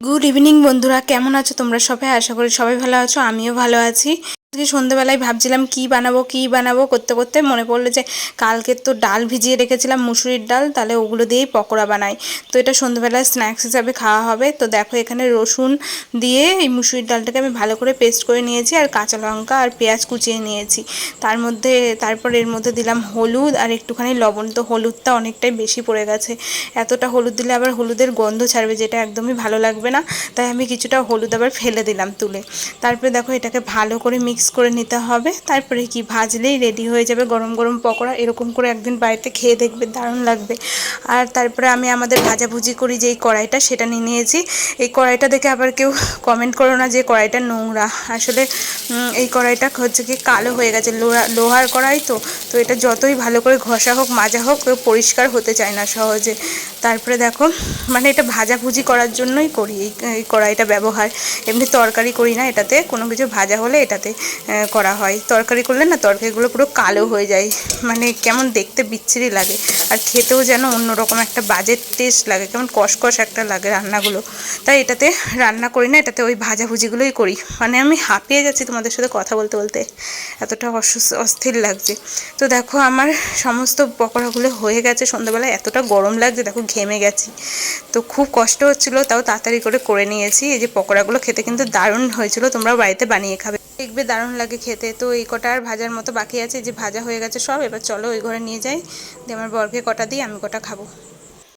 Good evening বন্ধুরা। কেমন আছো তোমরা সবাই? আশা করি সবাই ভালো আছো। আমিও ভালো আছি। আজকে সন্ধ্যেবেলায় ভাবছিলাম কি বানাবো কি বানাবো করতে করতে মনে পড়ল যে কালকে তো ডাল ভিজিয়ে রেখেছিলাম, মুসুরির ডাল, তাহলে ওগুলো দিয়েই পকোড়া বানাই। তো এটা সন্ধ্যেবেলায় স্ন্যাক্স হিসাবে খাওয়া হবে। তো দেখো এখানে রসুন দিয়ে এই মুসুরির ডালটাকে আমি ভালো করে পেস্ট করে নিয়েছি আর কাঁচা লঙ্কা আর পেঁয়াজ কুচিয়ে নিয়েছি। তার মধ্যে, তারপর এর মধ্যে দিলাম হলুদ আর একটুখানি লবণ। তো হলুদটা অনেকটাই বেশি পড়ে গেছে। এতটা হলুদ দিলে আবার হলুদের গন্ধ ছাড়বে যেটা একদমই ভালো লাগবে না। তাই আমি কিছুটা হলুদ আবার ফেলে দিলাম তুলে। তারপরে দেখো এটাকে ভালো করে মিক্স করে নিতে হবে। তারপরে কি ভাজলেই রেডি হয়ে যাবে গরম গরম পকোড়া। এরকম করে একদিন বাড়িতে খেয়ে দেখবে, দারুণ লাগবে। আর তারপরে আমি আমাদের ভাজাভুজি করি যেই কড়াইটা, সেটা নিয়ে নিয়েছি। এই কড়াইটা দেখে আবার কেউ কমেন্ট করো না যে কড়াইটা নোংরা। আসলে এই কড়াইটা হচ্ছে কি কালো হয়ে গেছে, লোহা, লোহার কড়াই তো। তো এটা যতই ভালো করে ঘষা হোক, মাজা হোক, পরিষ্কার হতে চায় না সহজে। তারপরে দেখো মানে এটা ভাজাভুজি করার জন্যই করি, এই কড়াইটা ব্যবহার। এমনি তরকারি করি না, এটাতে কোনো কিছু ভাজা হলে এটাতে করা হয়। তরকারি করলে না, তরকারিগুলো পুরো কালো হয়ে যায়। মানে কেমন দেখতে বিচ্ছিরি লাগে, আর খেতেও যেন অন্যরকম একটা বাজে টেস্ট লাগে, কেমন কষকষ একটা লাগে রান্নাগুলো। তাই এটাতে রান্না করি না, এটাতে ওই ভাজাভুজিগুলোই করি। মানে আমি হাঁপিয়ে যাচ্ছি তোমাদের সাথে কথা বলতে বলতে। এতটা অসুস্থ, অস্থির লাগছে। তো দেখো, আমার সমস্ত পকোড়াগুলো হয়ে গেছে। সন্ধ্যাবেলায় এতটা গরম লাগছে, দেখো ঘেমে গেছি। তো খুব কষ্ট হচ্ছিল, তাও তাড়াতাড়ি করে করে নিয়েছি। এই যে পকোড়াগুলো খেতে কিন্তু দারুণ হয়েছিল তোমরা বাড়িতে বানিয়ে খাবে। দেখবে দারুণ লাগে খেতে। তো এই কটা আর ভাজার মতো বাকি আছে যে ভাজা হয়ে গেছে সব, এবার চলো ওই ঘরে নিয়ে যাই। দিয়ে আমার বরকে কটা দিই, আমি কটা খাব।